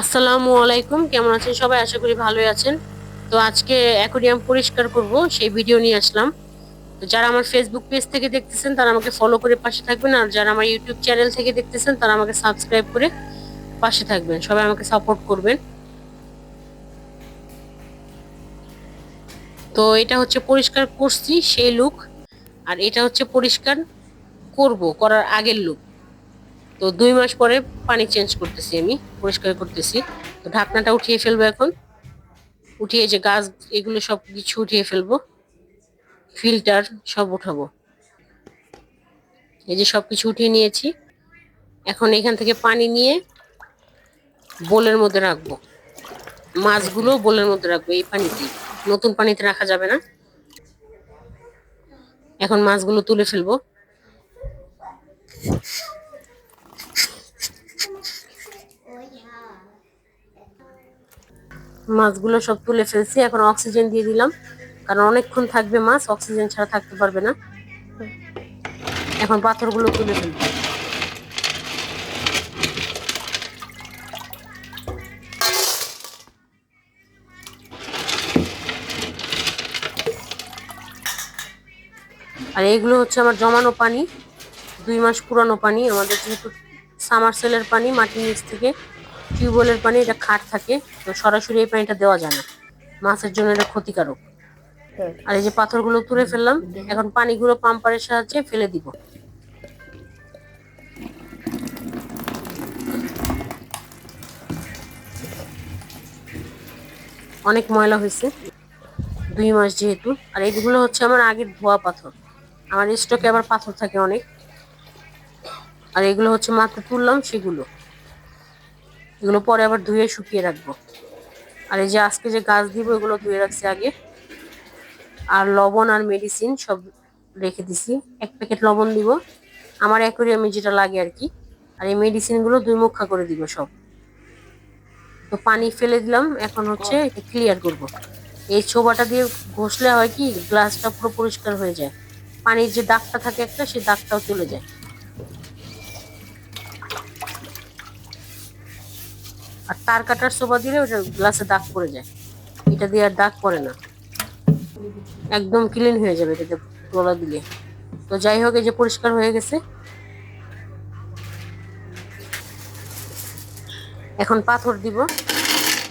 আসসালামু আলাইকুম, কেমন আছেন সবাই? আশা করি ভালোই আছেন। তো আজকে অ্যাকোরিয়াম পরিষ্কার করব, সেই ভিডিও নিয়ে আসলাম। তো যারা আমার ফেসবুক পেজ থেকে দেখতেছেন, তারা আমাকে ফলো করে পাশে থাকবেন। আর যারা আমার ইউটিউব চ্যানেল থেকে দেখতেছেন, তারা আমাকে সাবস্ক্রাইব করে পাশে থাকবেন। সবাই আমাকে সাপোর্ট করবেন। তো এটা হচ্ছে পরিষ্কার করছি, সেই লুক আর এটা হচ্ছে পরিষ্কার করব, করার আগের লুক তো দুই মাস পরে পানি চেঞ্জ করতেছি আমি, পরিষ্কার করতেছি। তো ঢাকনাটা উঠিয়ে ফেলব এখন। উঠিয়ে যে গাছ, এগুলো সব কিছু উঠিয়ে ফেলব। ফিল্টার সব উঠাবো। এই যে সব কিছু উঠিয়ে নিয়েছি। এখন এখান থেকে পানি নিয়ে বোলের মধ্যে রাখব। মাছগুলো বোলের মধ্যে রাখব এই পানিতে। নতুন পানিতে রাখা যাবে না। এখন মাছগুলো তুলে ফেলব। মাছগুলো সব তুলে ফেলছি, এখন অক্সিজেন দিয়ে দিলাম। কারণ অনেকক্ষণ থাকবে মাছ অক্সিজেন ছাড়া থাকতে পারবে না। এখন পাথরগুলো তুলে ফেলব। আর এইগুলো হচ্ছে আমার জমানো পানি, দুই মাস পুরানো পানি, আমাদের যেহেতু সামার সেলের পানি মাটির নিচ থেকে। টিউবওয়েলের পানি এটা খাট থাকে তো সরাসরি এই পানিটা দেওয়া যায় না। মাছের জন্য এটা ক্ষতিকারক। আর এই যে পাথরগুলো তুলে ফেললাম এখন পানিগুলো পাম্পারের সাহায্যে ফেলে দিব। অনেক ময়লা হয়েছে দুই মাস যেহেতু। আর এইগুলো হচ্ছে আমার আগের ধোয়া পাথর। আমার স্টকে আবার পাথর থাকে অনেক। আর এগুলো হচ্ছে মাত্র তুললাম সেগুলো। এগুলো পরে আবার ধুয়ে শুকিয়ে রাখব। আর এই যে আজকে যে গাছ দিব, এগুলো ধুয়ে রাখছি আগে। আর লবণ আর মেডিসিন সব রেখে দিছি। এক প্যাকেট লবণ দিব। আমার অ্যাকোরিয়ামে যেটা লাগে আর কি। আর এই মেডিসিনগুলো দুই মুখা করে দিব সব। তো পানি ফেলে দিলাম। এখন হচ্ছে এটা ক্লিয়ার করব। এই ছোবাটা দিয়ে ঘষলে হয় কি গ্লাসটা পুরো পরিষ্কার হয়ে যায়। পানির যে দাগটা থাকে একটা, সেই দাগটাও চলে যায়। আর তার কাটার সোবা দিলে ওটা গ্লাসে দাগ পড়ে যায়। এটা দিয়ে আর দাগ পড়ে না। একদম ক্লিন হয়ে যাবে এটাতে তোলা দিলে। তো যাই হোক, এই যে পরিষ্কার হয়ে গেছে। এখন পাথর দিব।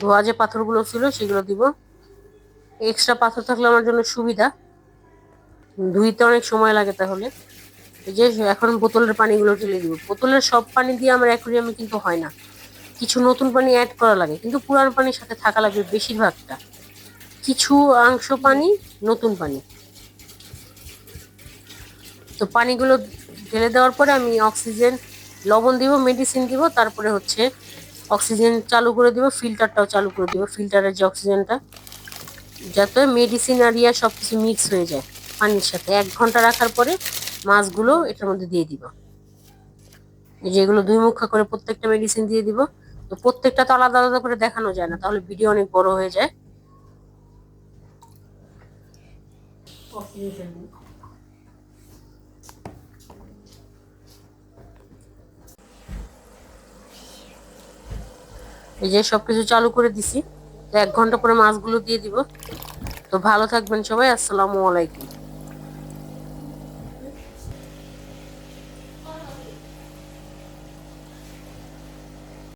ধোয়া যে পাথরগুলো ছিল, সেগুলো দিব। এক্সট্রা পাথর থাকলে আমার জন্য সুবিধা। ধুইতে অনেক সময় লাগে তাহলে। এই যে এখন বোতলের পানিগুলো ঢেলে দিব। বোতলের সব পানি দিয়ে আমার অ্যাকুরিয়ামে কিন্তু হয় না। কিছু নতুন পানি অ্যাড করা লাগে, কিন্তু পুরান পানির সাথে থাকা লাগবে বেশিরভাগটা। কিছু অংশ পানি, নতুন পানি। তো পানিগুলো ঢেলে দেওয়ার পরে আমি অক্সিজেন লবণ দিব মেডিসিন দিব, তারপরে হচ্ছে অক্সিজেন চালু করে দিব ফিল্টারটাও চালু করে দিব ফিল্টারের যে অক্সিজেনটা যাতে মেডিসিন আর ইয়া সব কিছু মিক্স হয়ে যায় পানির সাথে। এক ঘণ্টা রাখার পরে মাছগুলো এটার মধ্যে দিয়ে দিব। যেগুলো দুই মুখা করে প্রত্যেকটা মেডিসিন দিয়ে দিব। তো প্রত্যেকটা তো আলাদা আলাদা করে দেখানো যায় না, তাহলে ভিডিও অনেক বড় হয়ে যায়। এই যে সবকিছু চালু করে দিছি, তো এক ঘণ্টা পরে মাছগুলো দিয়ে দিব। তো ভালো থাকবেন সবাই, আসসালামু আলাইকুম।